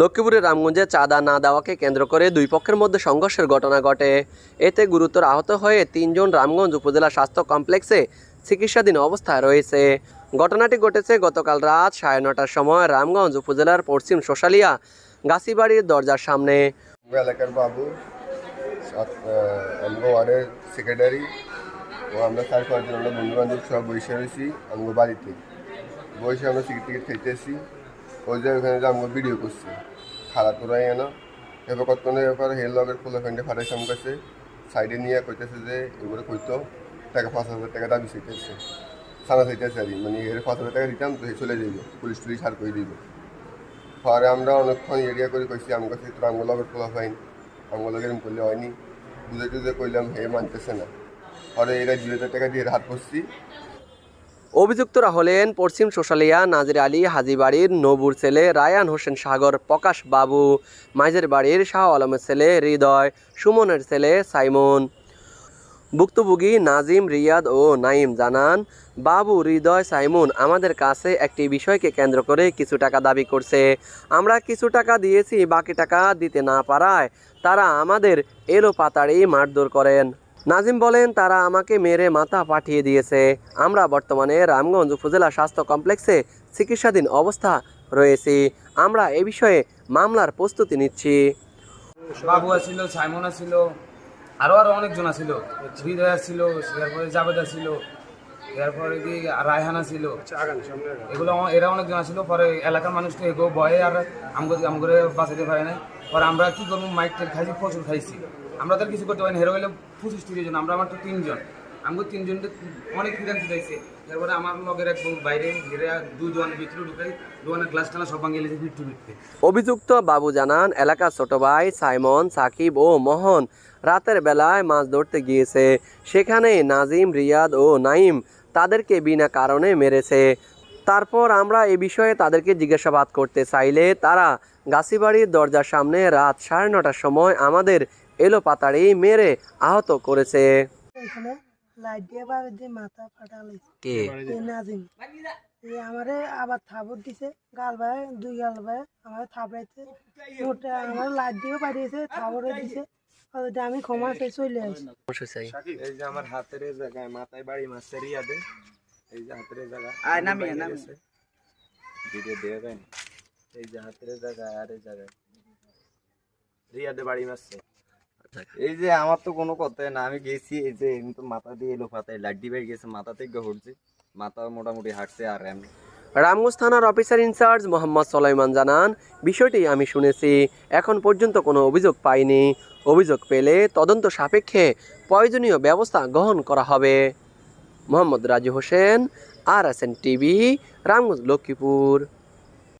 লক্ষ্মীপুরের রামগঞ্জে চাঁদা না দেওয়াকে কেন্দ্র করে দুই পক্ষের মধ্যে সংঘর্ষের ঘটনা ঘটে। এতে গুরুতর আহত হয়ে তিনজন রামগঞ্জ উপজেলা স্বাস্থ্য কমপ্লেক্সে চিকিৎসাধীন অবস্থায় রয়েছে। ঘটনাটি ঘটেছে গতকাল রাত সাড়ে নটার সময় রামগঞ্জ উপজেলার পশ্চিম শোশালিয়া গাছিবাড়ির দরজার সামনে। এলাকার বাবু সেক্রেটারি ও আমরা চার পাঁচজন আমরা সব বসে রয়েছি আমার বাড়িতে বসে আমরা ওই যে ওখানে যে আমরা ভিডিও করছি। খালা তোরাই এনো এবার কতক্ষণে এবার হেল লগের ফুল ফ্যান্ডে ফাটাইছে আমার কাছে। সাইডে নিয়ে কইতেছে যে, এগুলো কইতো টাকা পাঁচ হাজার টাকা দাবি চাইতেছে। সানা চাইতেছে আর। মানে এর পাঁচ হাজার টাকা দিতাম তো চলে যাইব, পুলিশ টুলিশ হার করে দিব। পরে আমরা অনেকক্ষণ এরিয়া করে কইছি, আমার কাছে তোর আঙ্গুল লগের খোলা ফাইন আঙ্গুল লগের করলে হয়নি। বুঝে টুঝে কইলাম, হে, মানতেছে না। পরে এরা দুই হাজার টাকা দিয়ে হাত পড়ছি অভিযুক্তরা হলেন পশ্চিম শোশালিয়া নাজির আলী হাজিবাড়ির নবুর ছেলে রায়ান হোসেন সাগর, প্রকাশ বাবু, মাইজের বাড়ির শাহ আলমের ছেলে হৃদয়, সুমনের ছেলে সাইমন। ভুক্তভোগী নাজিম, রিয়াদ ও নাইম জানান, বাবু, হৃদয়, সাইমুন, আমাদের কাছে একটি বিষয়কে কেন্দ্র করে কিছু টাকা দাবি করছে। আমরা কিছু টাকা দিয়েছি, বাকি টাকা দিতে না পারায় তারা আমাদের এলো পাতাড়ি মারধর করেন। নাজিম বলেন, তারা আমাকে মেরে মাথা পাঠিয়ে দিয়েছে। আমরা বর্তমানে রামগঞ্জ উপজেলা স্বাস্থ্য কমপ্লেক্সে চিকিৎসাধীন অবস্থা রয়েছি। আমরা এ বিষয়ে মামলার প্রস্তুতি নিচ্ছি। বাবু আছিল, সাইমন আছিল, আরও আরও অনেকজন আছিল। হৃদয় আছিল, এরপরে জাবেদ আছিল, এরপরে কি রায়হান আছিল। এগুলো এরা অনেকজন আছিল, পরে এলাকার মানুষ তো এগো ভয়ে আর আমগো আমগো বাঁচাতে পারে না পরে আমরা কি করব মাইক খাইছি, প্রচুর খাইছি। আমরা তো কিছু করতে পারি হেরো হইলে পঁচিশ তিরিশ জন, আমরা আমার তো তিনজন। আমগো তিনজন অনেক ফিরান ফিরাইছে এরপরে আমার লগের এক বাইরে, ঘিরে দুই দোয়ানের ভিতরে ঢুকাই, দোয়ানের গ্লাস টানা সব ভাঙিয়ে লেগেছে, ফিরতে ফিরতে। অভিযুক্ত বাবু জানান, এলাকার ছোট ভাই সাইমন, সাকিব ও মোহন রাতের বেলায় মাছ ধরতে গিয়েছে। সেখানে নাজিম, রিয়াদ ও নাইম তাদেরকে বিনা কারণে মেরেছে। তারপর আমরা এ বিষয়ে তাদেরকে জিজ্ঞাসাবাদ করতে চাইলে তারা গাছিবাড়ির দরজার সামনে রাত সাড়ে নটার সময় আমাদের এলো পাতাড়ি মেরে আহত করেছে। এখানে লাইট দিয়ে মাথা কে? নাজিম। আমারে আবার দিছে গাল ভাই দুই গাল ভাই আমার থাবড়াইছে। ওটা আমার লাইট পাঠিয়েছে দিছে। আমি ক্ষমা চাই চলে আসি। এই যে আমার হাতের এই জায়গায় মাথায় বাড়ি মারছে রিয়াদে এই যে হাতের এই আয় নামিয়ে নামিয়ে ভিডিও দেওয়া যায় এই যে হাতের এই জায়গায় আর এই জায়গায়। রিয়াদে বাড়ি মারছে। এই যে আমার তো কোনো কথাই না, আমি গেছি এই যে এমনি মাথা দিয়ে এলো পাতায় লাড্ডি বেড়ে গেছে, মাথা থেকে হচ্ছে মাথা মোটামুটি হাঁটছে আর এমনি। রামগঞ্জ থানার অফিসার ইনচার্জ মোহাম্মদ সোলাইমান জানান, বিষয়টি আমি শুনেছি, এখন পর্যন্ত কোনো অভিযোগ পাইনি। অভিযোগ পেলে তদন্ত সাপেক্ষে প্রয়োজনীয় ব্যবস্থা গ্রহণ করা হবে। Mohammad Raju Hossain R S N TV Ramganj, Lakshmipur.